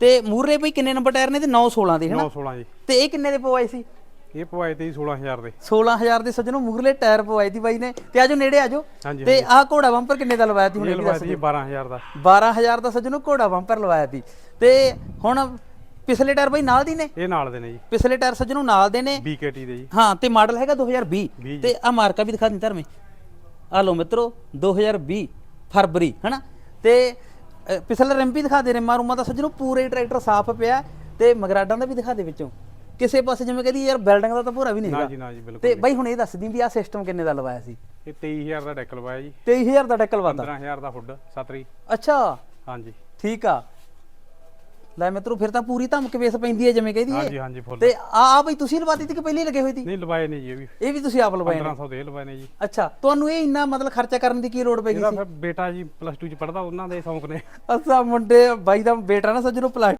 ਤੇ ਮੂਰੇ ਬਈ ਕਿੰਨੇ ਨੰਬਰ ਟਾਇਰ ਨੇ? ਤੇ 9 16 ਦੇ ਹਨਾ? 916 ਜੀ। ਤੇ ਇਹ ਕਿੰਨੇ ਦੇ ਪਵਾਏ ਸੀ? ਇਹ ਪਵਾਏ ਤੇ ਜੀ 16000 ਦੇ। 16000 ਦੇ ਸੱਜਣੋ ਮੂਰਲੇ ਟਾਇਰ ਪਵਾਏ ਸੀ ਬਾਈ ਨੇ। ਤੇ ਆਜੋ ਨੇੜੇ ਆਜੋ। ਤੇ ਆਹ ਘੋੜਾ ਬੰਪਰ ਕਿੰਨੇ ਦਾ ਲਵਾਇਆ ਸੀ ਹੁਣ ਇਹ ਦੱਸ ਸੀ ਜੀ 12000 ਦਾ। 12000 ਦਾ ਸੱਜਣੋ ਘੋੜਾ ਬੰਪਰ ਲਵਾਇਆ ਸੀ। ਤੇ ਹੁਣ ਪਿਛਲੇ ਟਾਇਰ ਬਾਈ ਨਾਲ ਦੀ ਨੇ? ਇਹ ਨਾਲ ਦੇ ਨੇ ਜੀ। ਪਿਛਲੇ ਟਾਇਰ ਸੱਜਣੋ ਨਾਲ ਦੇ ਨੇ। BKT ਦੇ ਜੀ। ਹਾਂ ਤੇ ਮਾਡਲ ਹੈਗਾ 2020 ਵੀਹ। ਤੇ ਆ ਮਾਰਕਾ ਵੀ ਦਿਖਾ ਦਿੰ ਧਰਮੇ ਆ ਲਓ ਮਿੱਤਰੋ 2020 ਫਰਵਰੀ ਹਨਾ? ਤੇ ਪਿਛਲਾ ਰਿਮ ਵੀ ਦਿਖਾ ਦੇ ਰਿਮਾ ਰੂਮਾ ਦਾ ਸੱਜਣੋ ਪੂਰੇ ਟਰੈਕਟਰ ਸਾਫ਼ ਪਿਆ ਤੇ ਮਗਰਾਡਾਂ ਦਾ ਵੀ ਦਿਖਾ ਦੇ ਵਿੱਚੋਂ। ਕਿਸੇ ਪਾਸੇ ਜਿਵੇਂ ਕਹਦੀ ਯਾਰ ਬਿਲਡਿੰਗ ਦਾ ਤਾਂ ਪੂਰਾ ਵੀ ਨਹੀਂ ਨਾ ਹੈਗਾ। ਜੀ ਨਾ ਜੀ ਬਿਲਕੁਲ ਤੇ ਬਾਈ ਹੁਣ ਇਹ ਦੱਸ ਦੀ ਵੀ ਆ ਸਿਸਟਮ ਕਿੰਨੇ ਦਾ ਲਵਾਇਆ ਸੀ? ਇਹ 23000 ਦਾ ਡੈਕ ਲਵਾਇਆ ਜੀ। 23000 ਦਾ ਟੈਕਲ ਵਾਤਾ 15000 ਦਾ ਹੁੱਡ ਸਤਰੀ। ਅੱਛਾ। ਹਾਂਜੀ। ਠੀਕ ਆ। ਲੈ ਮਿੱਤਰੋ ਫਿਰ ਤਾਂ ਪੂਰੀ ਧਮਕ ਵੇਸ ਪੈਂਦੀ ਹੈ ਜਿਵੇਂ ਕਹਦੀ ਹਾਂਜੀ ਹਾਂਜੀ ਫੁੱਲ। ਤੇ ਆ ਆ ਬਈ ਤੁਸੀਂ ਲਵਾਤੀ ਸੀ ਕਿ ਪਹਿਲੇ ਹੀ ਲੱਗੇ ਹੋਏ ਸੀ? ਨਹੀਂ ਲਵਾਏ ਨੇ ਜੀ ਇਹ ਵੀ। ਇਹ ਵੀ ਤੁਸੀਂ ਆਪ ਲਵਾਏ ਨੇ? 1500 ਦੇ ਲਵਾਏ ਨੇ ਜੀ। ਅੱਛਾ ਤੁਹਾਨੂੰ ਇਹ ਇੰਨਾ ਮਤਲਬ ਖਰਚਾ ਕਰਨ ਦੀ ਕੀ ਲੋੜ ਪੈ ਗਈ ਇਹਦਾ ਸੀ? ਫਿਰ ਬੇਟਾ ਜੀ ਪਲੱਸ 2 ਚ ਪੜਦਾ ਉਹਨਾਂ ਦੇ ਸ਼ੌਂਕ ਨੇ। ਅਸਾ ਮੁੰਡੇ ਬਾਈ ਦਾ ਬੇਟਾ ਨਾ ਸੱਜਣੋ ਪਲੱਸ